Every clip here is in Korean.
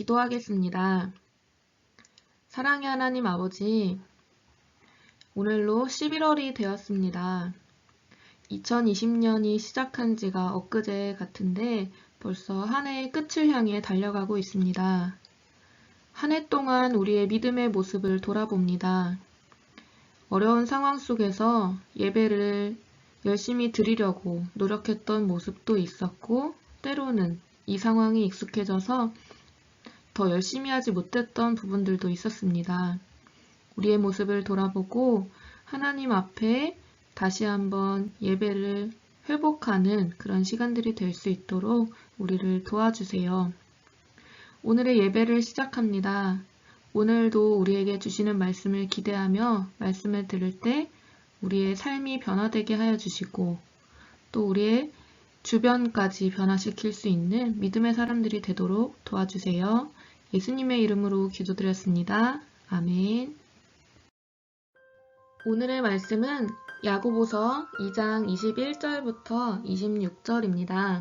기도하겠습니다. 사랑의 하나님 아버지, 오늘로 11월이 되었습니다. 2020년이 시작한 지가 엊그제 같은데 벌써 한 해의 끝을 향해 달려가고 있습니다. 한 해 동안 우리의 믿음의 모습을 돌아봅니다. 어려운 상황 속에서 예배를 열심히 드리려고 노력했던 모습도 있었고, 때로는 이 상황이 익숙해져서 더 열심히 하지 못했던 부분들도 있었습니다. 우리의 모습을 돌아보고 하나님 앞에 다시 한번 예배를 회복하는 그런 시간들이 될 수 있도록 우리를 도와주세요. 오늘의 예배를 시작합니다. 오늘도 우리에게 주시는 말씀을 기대하며 말씀을 들을 때 우리의 삶이 변화되게 하여 주시고 또 우리의 주변까지 변화시킬 수 있는 믿음의 사람들이 되도록 도와주세요. 예수님의 이름으로 기도드렸습니다. 아멘. 오늘의 말씀은 야고보서 2장 21절부터 26절입니다.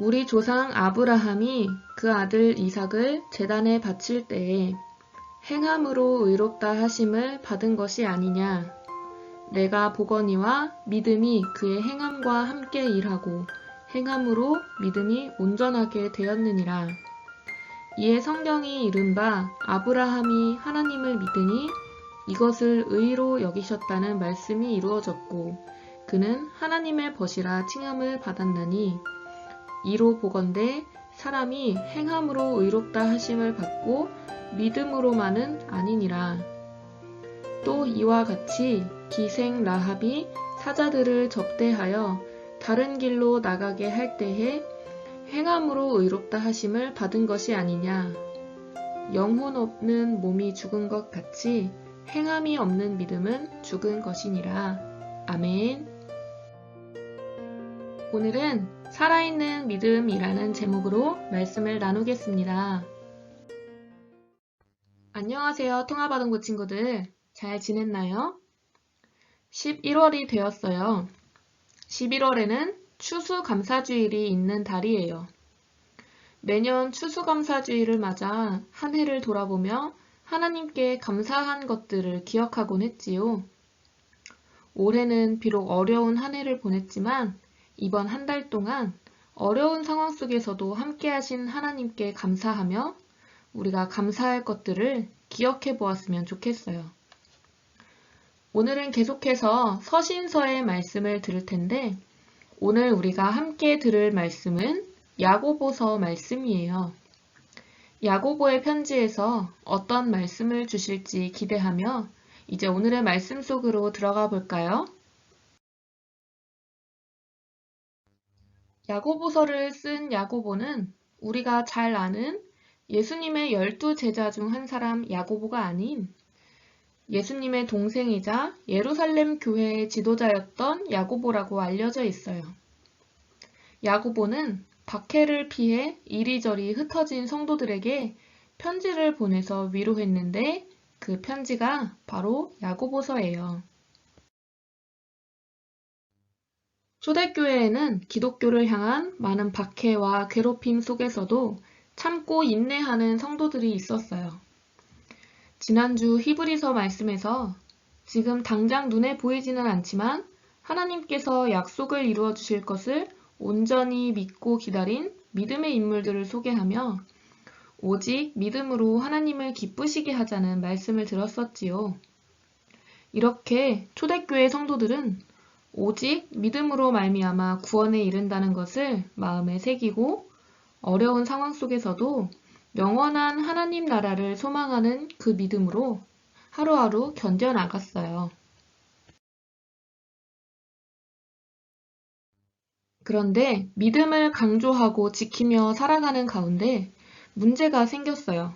우리 조상 아브라함이 그 아들 이삭을 제단에 바칠 때에 행함으로 의롭다 하심을 받은 것이 아니냐. 내가 보거니와 믿음이 그의 행함과 함께 일하고 행함으로 믿음이 온전하게 되었느니라. 이에 성경이 이른바 아브라함이 하나님을 믿으니 이것을 의로 여기셨다는 말씀이 이루어졌고 그는 하나님의 벗이라 칭함을 받았나니 이로 보건대 사람이 행함으로 의롭다 하심을 받고 믿음으로만은 아니니라. 또 이와 같이 기생 라합이 사자들을 접대하여 다른 길로 나가게 할 때에 행함으로 의롭다 하심을 받은 것이 아니냐. 영혼 없는 몸이 죽은 것 같이 행함이 없는 믿음은 죽은 것이니라. 아멘. 오늘은 살아있는 믿음이라는 제목으로 말씀을 나누겠습니다. 안녕하세요, 통화바동부 친구들. 잘 지냈나요? 11월이 되었어요. 11월에는 추수감사주일이 있는 달이에요. 매년 추수감사주일을 맞아 한 해를 돌아보며 하나님께 감사한 것들을 기억하곤 했지요. 올해는 비록 어려운 한 해를 보냈지만 이번 한 달 동안 어려운 상황 속에서도 함께 하신 하나님께 감사하며 우리가 감사할 것들을 기억해 보았으면 좋겠어요. 오늘은 계속해서 서신서의 말씀을 들을 텐데 오늘 우리가 함께 들을 말씀은 야고보서 말씀이에요. 야고보의 편지에서 어떤 말씀을 주실지 기대하며 이제 오늘의 말씀 속으로 들어가 볼까요? 야고보서를 쓴 야고보는 우리가 잘 아는 예수님의 열두 제자 중 한 사람 야고보가 아닌 예수님의 동생이자 예루살렘 교회의 지도자였던 야고보라고 알려져 있어요. 야고보는 박해를 피해 이리저리 흩어진 성도들에게 편지를 보내서 위로했는데 그 편지가 바로 야고보서예요. 초대교회에는 기독교를 향한 많은 박해와 괴롭힘 속에서도 참고 인내하는 성도들이 있었어요. 지난주 히브리서 말씀에서 지금 당장 눈에 보이지는 않지만 하나님께서 약속을 이루어 주실 것을 온전히 믿고 기다린 믿음의 인물들을 소개하며 오직 믿음으로 하나님을 기쁘시게 하자는 말씀을 들었었지요. 이렇게 초대교회 성도들은 오직 믿음으로 말미암아 구원에 이른다는 것을 마음에 새기고 어려운 상황 속에서도 영원한 하나님 나라를 소망하는 그 믿음으로 하루하루 견뎌나갔어요. 그런데 믿음을 강조하고 지키며 살아가는 가운데 문제가 생겼어요.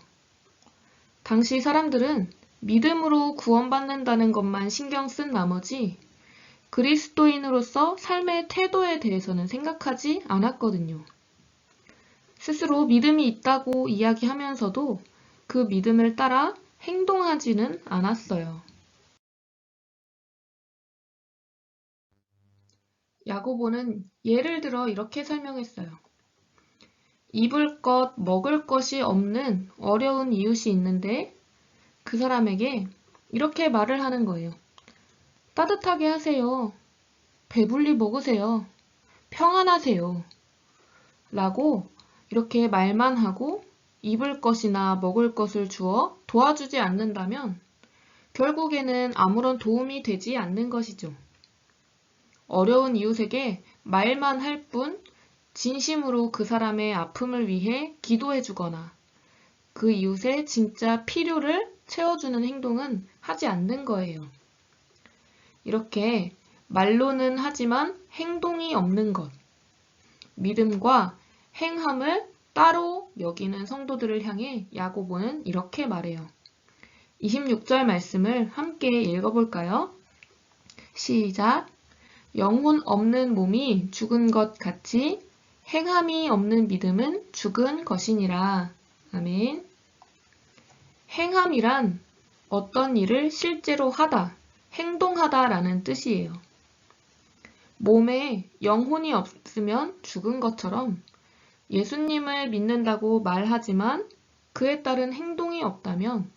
당시 사람들은 믿음으로 구원받는다는 것만 신경 쓴 나머지 그리스도인으로서 삶의 태도에 대해서는 생각하지 않았거든요. 스스로 믿음이 있다고 이야기하면서도 그 믿음을 따라 행동하지는 않았어요. 야고보는 예를 들어 이렇게 설명했어요. 입을 것, 먹을 것이 없는 어려운 이웃이 있는데 그 사람에게 이렇게 말을 하는 거예요. 따뜻하게 하세요. 배불리 먹으세요. 평안하세요. 라고 이렇게 말만 하고 입을 것이나 먹을 것을 주어 도와주지 않는다면 결국에는 아무런 도움이 되지 않는 것이죠. 어려운 이웃에게 말만 할 뿐 진심으로 그 사람의 아픔을 위해 기도해 주거나 그 이웃의 진짜 필요를 채워주는 행동은 하지 않는 거예요. 이렇게 말로는 하지만 행동이 없는 것. 믿음과 행함을 따로 여기는 성도들을 향해 야고보는 이렇게 말해요. 26절 말씀을 함께 읽어볼까요? 시작. 영혼 없는 몸이 죽은 것 같이 행함이 없는 믿음은 죽은 것이니라. 아멘. 행함이란 어떤 일을 실제로 하다, 행동하다라는 뜻이에요. 몸에 영혼이 없으면 죽은 것처럼 예수님을 믿는다고 말하지만 그에 따른 행동이 없다면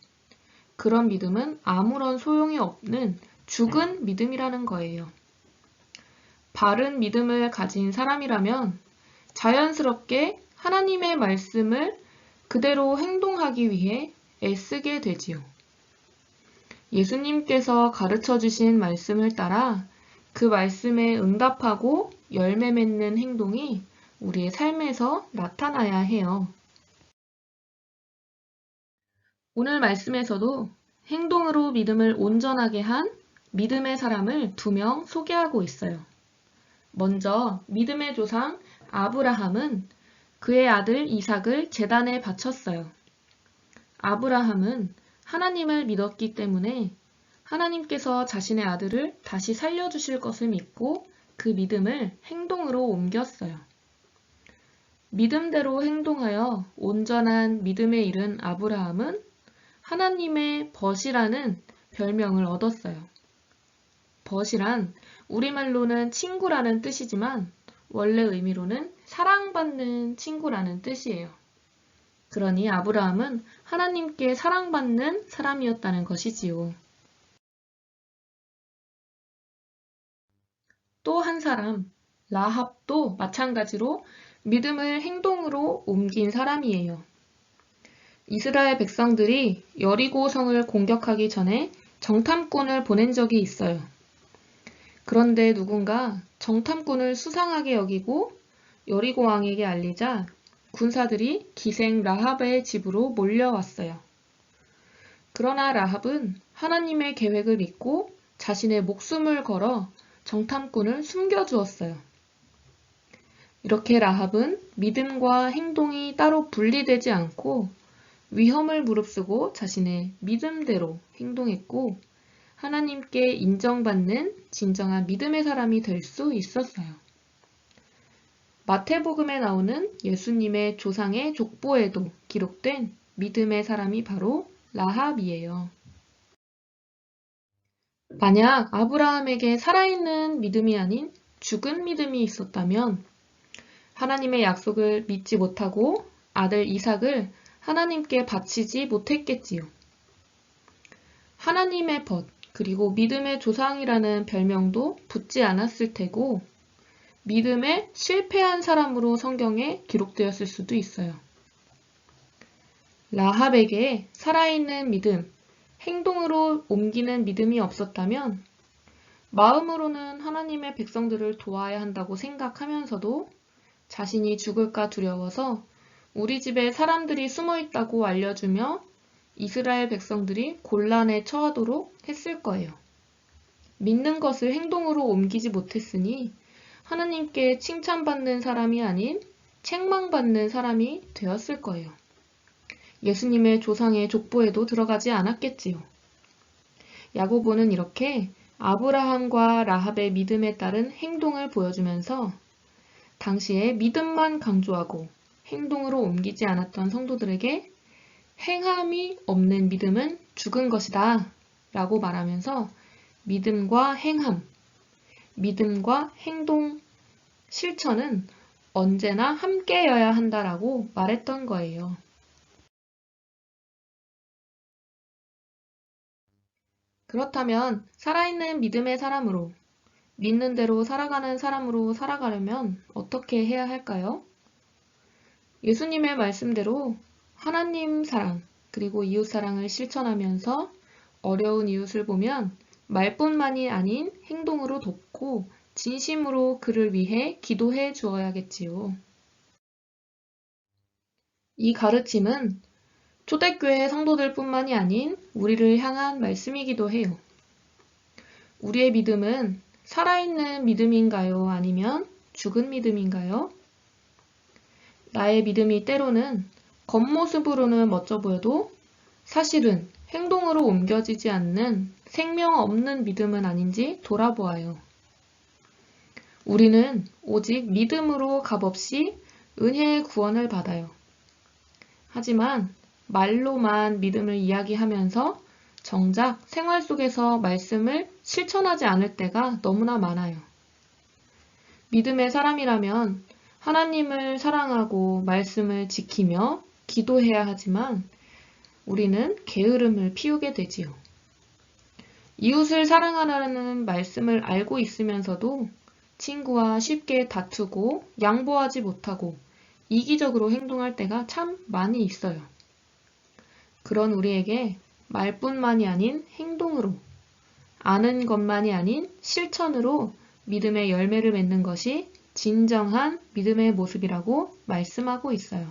그런 믿음은 아무런 소용이 없는 죽은 믿음이라는 거예요. 바른 믿음을 가진 사람이라면 자연스럽게 하나님의 말씀을 그대로 행동하기 위해 애쓰게 되지요. 예수님께서 가르쳐 주신 말씀을 따라 그 말씀에 응답하고 열매 맺는 행동이 우리의 삶에서 나타나야 해요. 오늘 말씀에서도 행동으로 믿음을 온전하게 한 믿음의 사람을 두 명 소개하고 있어요. 먼저 믿음의 조상 아브라함은 그의 아들 이삭을 재단에 바쳤어요. 아브라함은 하나님을 믿었기 때문에 하나님께서 자신의 아들을 다시 살려주실 것을 믿고 그 믿음을 행동으로 옮겼어요. 믿음대로 행동하여 온전한 믿음에 이른 아브라함은 하나님의 벗이라는 별명을 얻었어요. 벗이란 우리말로는 친구라는 뜻이지만 원래 의미로는 사랑받는 친구라는 뜻이에요. 그러니 아브라함은 하나님께 사랑받는 사람이었다는 것이지요. 또 한 사람, 라합도 마찬가지로 믿음을 행동으로 옮긴 사람이에요. 이스라엘 백성들이 여리고 성을 공격하기 전에 정탐꾼을 보낸 적이 있어요. 그런데 누군가 정탐꾼을 수상하게 여기고 여리고 왕에게 알리자 군사들이 기생 라합의 집으로 몰려왔어요. 그러나 라합은 하나님의 계획을 믿고 자신의 목숨을 걸어 정탐꾼을 숨겨주었어요. 이렇게 라합은 믿음과 행동이 따로 분리되지 않고 위험을 무릅쓰고 자신의 믿음대로 행동했고 하나님께 인정받는 진정한 믿음의 사람이 될 수 있었어요. 마태복음에 나오는 예수님의 조상의 족보에도 기록된 믿음의 사람이 바로 라합이에요. 만약 아브라함에게 살아있는 믿음이 아닌 죽은 믿음이 있었다면 하나님의 약속을 믿지 못하고 아들 이삭을 하나님께 바치지 못했겠지요. 하나님의 벗, 그리고 믿음의 조상이라는 별명도 붙지 않았을 테고, 믿음에 실패한 사람으로 성경에 기록되었을 수도 있어요. 라합에게 살아있는 믿음, 행동으로 옮기는 믿음이 없었다면, 마음으로는 하나님의 백성들을 도와야 한다고 생각하면서도 자신이 죽을까 두려워서 우리 집에 사람들이 숨어 있다고 알려주며 이스라엘 백성들이 곤란에 처하도록 했을 거예요. 믿는 것을 행동으로 옮기지 못했으니 하나님께 칭찬받는 사람이 아닌 책망받는 사람이 되었을 거예요. 예수님의 조상의 족보에도 들어가지 않았겠지요. 야고보는 이렇게 아브라함과 라합의 믿음에 따른 행동을 보여주면서 당시에 믿음만 강조하고 행동으로 옮기지 않았던 성도들에게 행함이 없는 믿음은 죽은 것이다 라고 말하면서 믿음과 행함, 믿음과 행동, 실천은 언제나 함께여야 한다라고 말했던 거예요. 그렇다면 살아있는 믿음의 사람으로 믿는 대로 살아가는 사람으로 살아가려면 어떻게 해야 할까요? 예수님의 말씀대로 하나님 사랑, 그리고 이웃 사랑을 실천하면서 어려운 이웃을 보면 말뿐만이 아닌 행동으로 돕고 진심으로 그를 위해 기도해 주어야겠지요. 이 가르침은 초대교회 성도들뿐만이 아닌 우리를 향한 말씀이기도 해요. 우리의 믿음은 살아있는 믿음인가요? 아니면 죽은 믿음인가요? 나의 믿음이 때로는 겉모습으로는 멋져 보여도 사실은 행동으로 옮겨지지 않는 생명 없는 믿음은 아닌지 돌아보아요. 우리는 오직 믿음으로 값없이 은혜의 구원을 받아요. 하지만 말로만 믿음을 이야기하면서 정작 생활 속에서 말씀을 실천하지 않을 때가 너무나 많아요. 믿음의 사람이라면 하나님을 사랑하고 말씀을 지키며 기도해야 하지만 우리는 게으름을 피우게 되지요. 이웃을 사랑하라는 말씀을 알고 있으면서도 친구와 쉽게 다투고 양보하지 못하고 이기적으로 행동할 때가 참 많이 있어요. 그런 우리에게 말뿐만이 아닌 행동으로, 아는 것만이 아닌 실천으로 믿음의 열매를 맺는 것이 진정한 믿음의 모습이라고 말씀하고 있어요.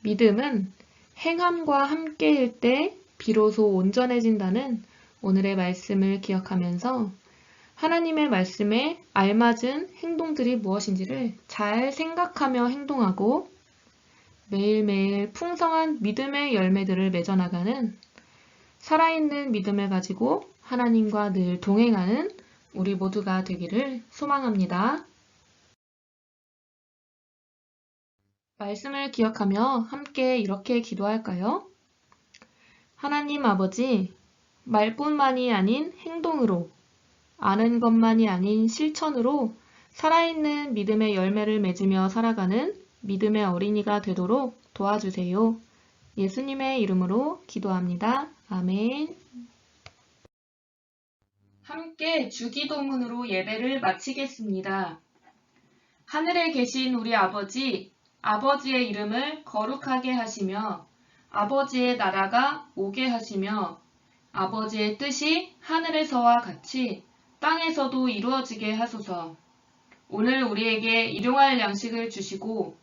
믿음은 행함과 함께일 때 비로소 온전해진다는 오늘의 말씀을 기억하면서 하나님의 말씀에 알맞은 행동들이 무엇인지를 잘 생각하며 행동하고 매일매일 풍성한 믿음의 열매들을 맺어나가는 살아있는 믿음을 가지고 하나님과 늘 동행하는 우리 모두가 되기를 소망합니다. 말씀을 기억하며 함께 이렇게 기도할까요? 하나님 아버지, 말뿐만이 아닌 행동으로, 아는 것만이 아닌 실천으로 살아있는 믿음의 열매를 맺으며 살아가는 믿음의 어린이가 되도록 도와주세요. 예수님의 이름으로 기도합니다. 아멘. 함께 주기도문으로 예배를 마치겠습니다. 하늘에 계신 우리 아버지, 아버지의 이름을 거룩하게 하시며 아버지의 나라가 오게 하시며 아버지의 뜻이 하늘에서와 같이 땅에서도 이루어지게 하소서. 오늘 우리에게 일용할 양식을 주시고